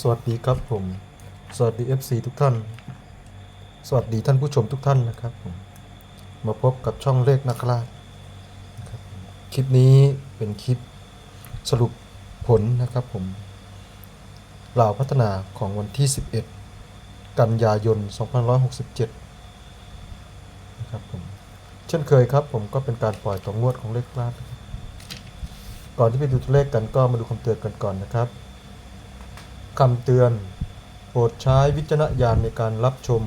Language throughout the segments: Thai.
สวัสดีครับผม สวัสดี FC ทุกท่าน สวัสดีท่านผู้ชมทุกท่านนะครับผมมาพบกับช่องเลขนักล่าครับผมคลิปนี้เป็นคลิปสรุปผลนะครับผมเหล่าพัฒนาของวันที่ 11 กันยายน 2567 นะครับผม เช่นเคยครับผมก็เป็นการปล่อยต่องวดของเลขลาชนะครับก่อนที่ไปดูตัวเลขกันก็มาดูคำเตือนกันก่อนนะครับ คำเตือน โปรดใช้วิจารณญาณในการรับชม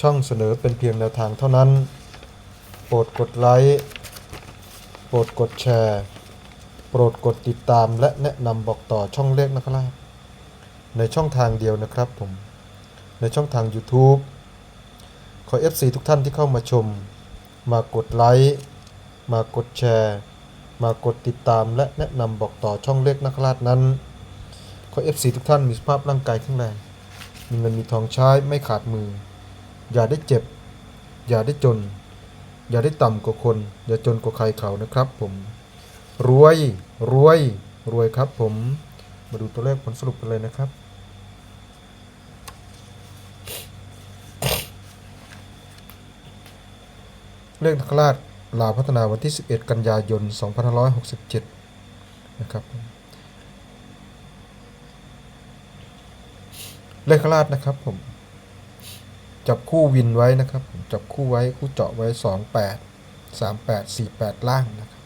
ช่องเสนอเป็นเพียงแนวทางเท่านั้น โปรดกดไลค์โปรดกดแชร์ โปรดกดติดตามและแนะนำบอกต่อช่องเลขนะครับ ในช่องทางเดียวนะครับผม ในช่องทาง YouTube ขอ FC ทุกท่านที่เข้ามาชม มากดไลค์มากดแชร์ มากดติดตามและแนะนำบอกต่อช่องเลขนักราชนั้น ขอ FC ทุกท่านมีสภาพร่างกายแข็งแรง มีเงินมีทองใช้ไม่ขาดมือ อย่าได้เจ็บ อย่าได้จน อย่าได้ต่ำกว่าคน อย่าจนกว่าใครเขานะครับผม รวย รวย รวยครับผม มาดูตัวเลขผลสรุปกันเลยนะครับเลขนักราชลาวพัฒนาวันที่ 11 กันยายน 2567 นะครับผม เลขราชนะครับผม จับคู่วินไว้นะครับผมจับคู่ไว้คู่เจาะไว้สองแปดสามแปดสี่แปดล่างนะครับ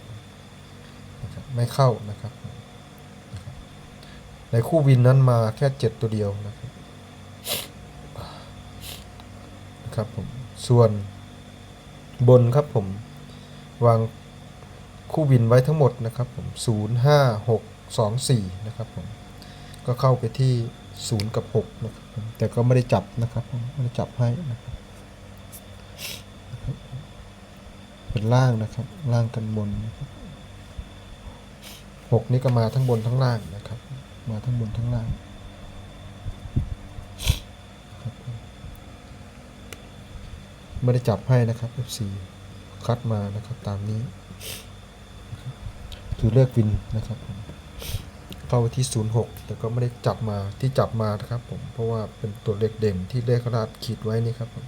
ไม่เข้านะครับนะครับในคู่วินนั้นมาแค่เจ็ดตัวเดียวนะครับนะครับผมส่วนบนครับผมวางคู่วินไว้ทั้งหมดนะครับผมศูนย์ห้าหกสองสี่นะครับผม ก็เข้าไปที่ 0 กับ 6 นะครับ แต่ก็ไม่ได้จับนะครับไม่ได้จับให้นะครับเป็นล่างนะครับล่างกันบนนะครับหกนี่ก็มาทั้งบนทั้งล่างนะครับ มาทั้งบนทั้งล่างไม่ได้จับให้นะครับ FC คัดมานะครับตามนี้ คือเลือกวินนะครับ เข้าไปที่ 06 แต่ก็ไม่ได้จับมาที่จับมานะครับผมเพราะว่าเป็นตัวเลขเด่นที่เลขขนาดขีดไว้นี่ครับผม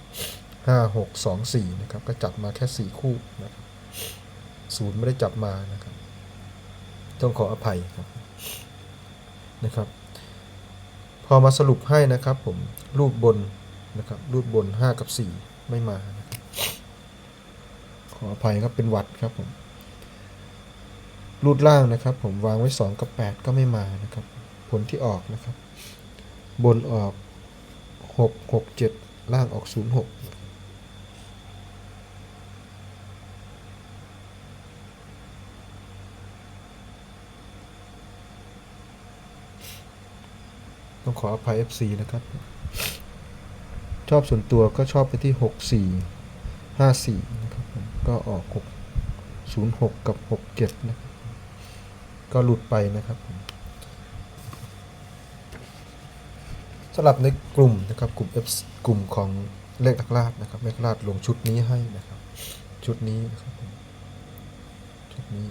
5 6 2 4นะครับก็จับมาแค่4คู่นะครับศูนย์ไม่ได้จับมานะครับ ต้องขออภัยครับนะครับ พอมาสรุปให้นะครับผมรูปบนนะครับรูปบน 5 กับ 4 ไม่มาขออภัยครับเป็นวัดครับผม รูดล่างนะครับ ผมวางไว้ 2 กับ 8 ก็ไม่มานะครับ ผลที่ออกนะครับ บนออก 6 6 7 ล่างออก 0 6ต้องขออภัย FC นะครับ ชอบส่วนตัวก็ชอบไปที่ 6 4 5 4 นะครับ ก็ออก 6 0 6 กับ 6 7 นะครับ ก็หลุดไปนะครับสำหรับในกลุ่มนะครับกลุ่ม F กลุ่มของเลขนักลาดนะครับเลขลาดลงชุดนี้ให้นะครับ ชุดนี้นะครับชุดนี้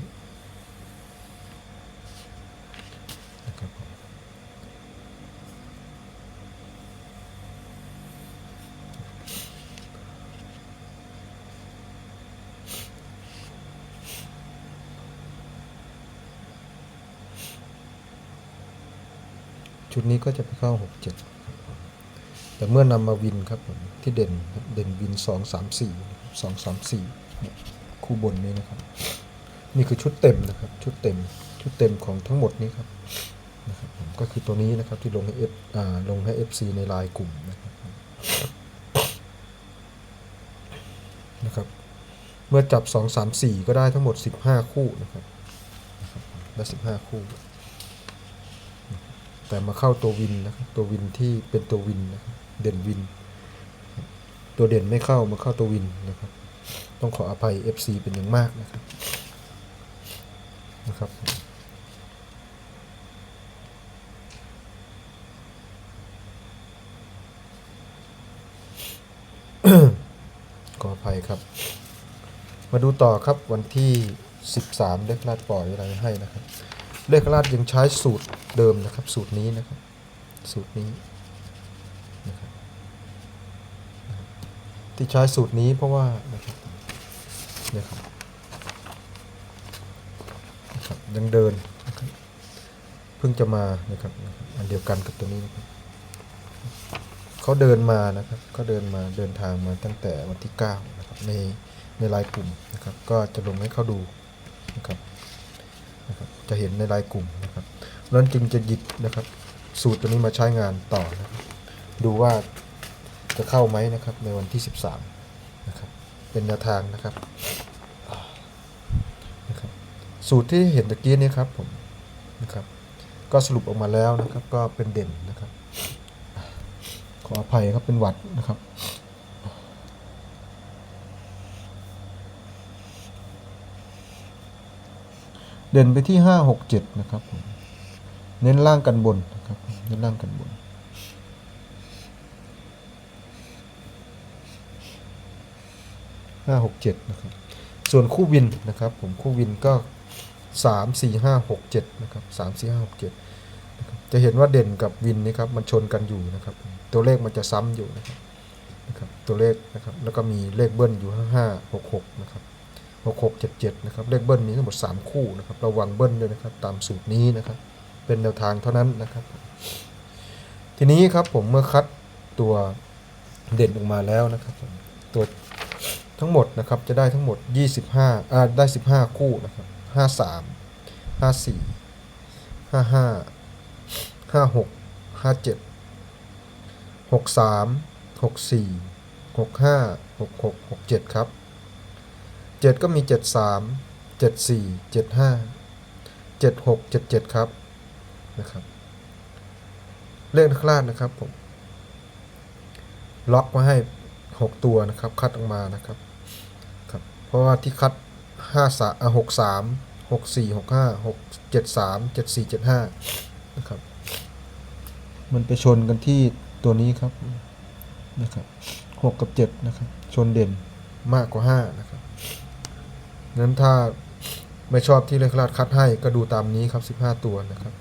นะครับผม ชุดนี้ก็จะไปเข้า 6 7 แต่เมื่อนำมาวินครับผมที่เด่นเด่นวิน 2 3 4 2 3 4เนี่คู่บนนี้นะครับ นี่คือชุดเต็มนะครับ ชุดเต็มชุดเต็มของทั้งหมดนี้ครับนะครับผมก็คือตัวนี้นะครับที่ลงให้ F อ่าลงให้ FC ในลน์กลุ่มนะครับนะครับเมื่อจับ 2 3 4 ก็ได้ทั้งหมด 15 คู่นะครับนะครับได้15 คู่ แต่มาเข้าตัววินนะครับตัววินที่เป็นตัววินนะเด่นวิน ตัวเด่นไม่เข้ามาเข้าตัววินนะครับ ต้องขออภัย FC เป็นอย่างมากนะครับนะครับขออภัยครับ มาดูต่อครับวันที่ 13เลขลาดปล่อยอะไรให้นะครับ เลขลาดยังใช้สูตรเดิมนะครับ สูตรนี้นะครับ สูตรนี้นะครับที่ใช้สูตรนี้เพราะว่านะครับนะครับนะครับยังเดินนะครับเพิ่งจะมานะครับอันเดียวกันกับตัวนี้นะครับเขาเดินมานะครับเขาเดินมาเดินทางมาตั้งแต่วันที่9นะครับในในลน์กลุ่มนะครับ ก็จะลงให้เขาดูนะครับนะครับ จะเห็นในไลน์กลุ่มนะครับนั้นจึงจะหยิบนะครับ สูตรตัวนี้มาใช้งานต่อนะครับดูว่าจะเข้าไหมนะครับในวันที่ 13นะครับเป็นแนวทางนะครับนะครับ สูตรที่เห็นตะกี้นี้ครับผมนะครับ ก็สรุปออกมาแล้วนะครับ ก็เป็นเด่นนะครับ ขออภัยครับเป็นหวัดนะครับ เด่นไปที่ห้าหกเจ็ดนะครับผมเน้นล่างกันบนนะครับเน้นล่างกันบน ห้าหกเจ็ดนะครับ ส่วนคู่วินนะครับผมคู่วินก็สามสี่ห้าหกเจ็ดนะครับสามสี่ห้าหกเจ็ดจะเห็นว่าเด่นกับวินนี่ครับมันชนกันอยู่นะครับ ตัวเลขมันจะซ้ำอยู่นะครับนะครับตัวเลขนะครับแล้วก็มีเลขเบิ้ลอยู่ห้าห้าหกหกนะครับ หกหกเจ็ดเจ็ดนะครับเลขเบิ้ลมีทั้งหมดสามคู่นะครับระวังเบิ้ลด้วยนะครับตามสูตรนี้นะครับเป็นแนวทางเท่านั้นนะครับ ทีนี้ครับผมเมื่อคัดตัวเด่นออกมาแล้วนะครับตัวทั้งหมดนะครับจะได้ทั้งหมด 25อ่าได้ 15 คู่นะครับ53 54 55 56 57 63 64 65 66 67 ครับ 7 ก็มี 73 74 75 76 77 ครับนะครับ เลขนักลาดนะครับผม ล็อกมาให้ 6 ตัวนะครับ คัดออกมานะครับครับ เพราะว่าที่คัด 5 3อะ6 3 6 4 6 5 6 7 3 7 4 7 5 นะครับ มันไปชนกันที่ตัวนี้ครับนะครับ 6 กับ 7 นะครับ ชนเด่นมากกว่า 5 นะครับ นั้นถ้าไม่ชอบที่เลขลาดคัดให้ก็ดูตามนี้ครับ 15 ตัวนะครับ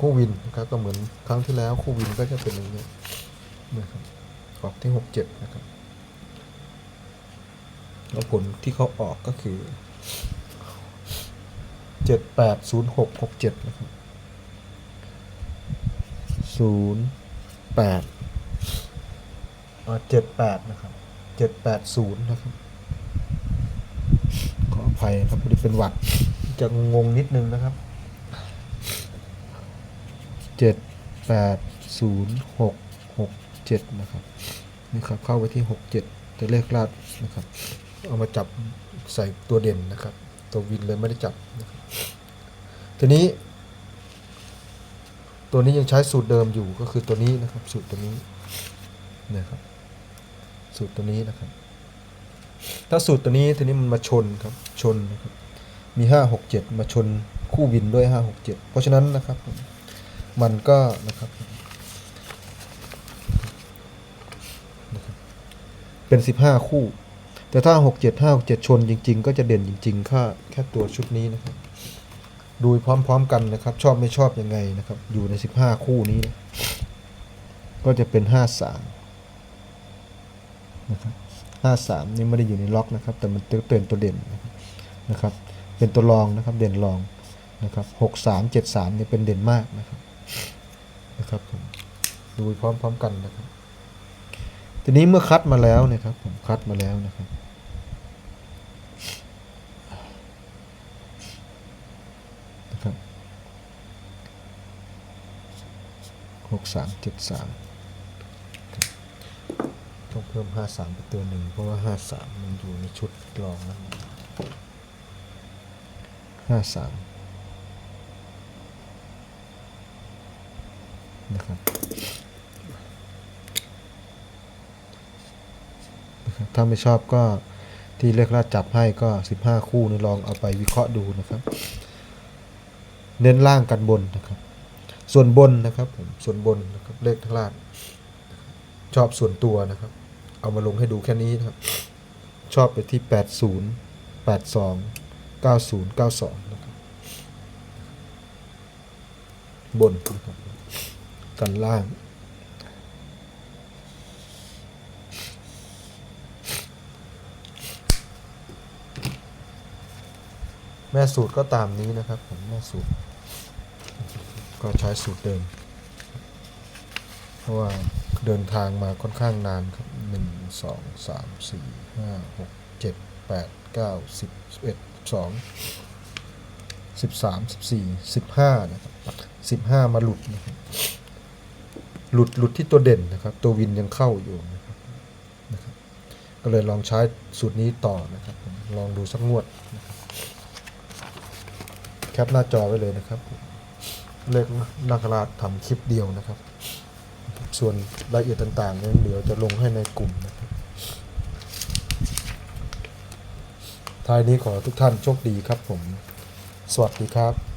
คู่วินนะครับก็เหมือนครั้งที่แล้วคู่วินก็จะเป็นอย่างนี้นะครับออกที่หกเจ็ดนะครับ แล้วผลที่เขาออกก็คือเจ็ดแปดศูนะครับศูนย์แปดเจ็ดแปดนะครับ เจ็ดแปดศูนย์นะครับ ขออภัยครับพอดีเป็นหวัด จะงงนิดนึงนะครับเจ็ดแปดศูนย์หกหกเจ็ดนะครับนี่ครับ เข้าไปที่หกเจ็ดตัวเลขลาดนะครับ เอามาจับใส่ตัวเด่นนะครับ ตัววินเลยไม่ได้จับนะครับทีนี้ ตัวนี้ยังใช้สูตรเดิมอยู่ก็คือตัวนี้นะครับ สูตรตัวนี้นะครับ สูตรตัวนี้นะครับ ถ้าสูตรตัวนี้ทีนี้มันมาชนครับชนนะครับมีห้าหกเจ็ดมาชนคู่วินด้วยห้าหกเจ็ดเพราะฉะนั้นนะครับ มันก็นะครับนะครับ เป็น 15 คู่ แต่ถ้า 6 7 5 6 7 ชนจริง ๆ ก็จะเด่นจริงๆค่าแค่ตัวชุดนี้นะครับ ดูพร้อมๆกันนะครับ ชอบไม่ชอบยังไงนะครับ อยู่ใน 15 คู่นี้นะก็จะเป็น 53 นะครับ53นี่ไม่ได้อยู่ในล็อกนะครับ แต่มันเป็นตัวเด่นนะครับ เป็นตัวรองนะครับ เด่นรองนะครับ63 73นี่เป็นเด่นมากนะครับ นะครับผมดูพร้อมๆกันนะครับ ทีนี้เมื่อคัดมาแล้วนะครับ ผมคัดมาแล้วนะครับนะครับหกสามเจ็ดสาม พิ่มห้าสามไปตัวหนึ่งเพราะว่าห้าสามมันอยู่ในชุดรองแล้วห้าสามนะครับนะครับถ้าไม่ชอบก็ที่เลขลาดจับให้ก็ 15 คู่นี่ลองเอาไปวิเคราะห์ดูนะครับ เน้นล่างกันบนนะครับ ส่วนบนนะครับผมส่วนบนนะครับเลขลาดชอบส่วนตัวนะครับ เอามาลงให้ดูแค่นี้นะครับ ชอบไปที่ 80 82 90 92นะครับบนนะครับกันล่างแม่สูตรก็ตามนี้นะครับผมแม่สูตร ก็ใช้สูตรเดิม เพราะว่าเดินทางมาค่อนข้างนานครับ หนึ่งสองสามสี่ห้าหกเจ็ดแปดเก้าสิบสิบเอ็ดสองสิบสามสิบสี่สิบห้านะครับสิบห้ามาหลุดนะครับหลุดหลุดที่ตัวเด่นนะครับ ตัววินยังเข้าอยู่นะครับนะครับ ก็เลยลองใช้สูตรนี้ต่อนะครับ ลองดูสักงวดนะครับแคปหน้าจอไว้เลยนะครับ เลขนาคราชทำคลิปเดียวนะครับ ส่วนรายละเอียดต่างๆนั้นเดี๋ยวจะลงให้ในกลุ่มนะครับท้ายนี้ขอทุกท่านโชคดีครับผม สวัสดีครับ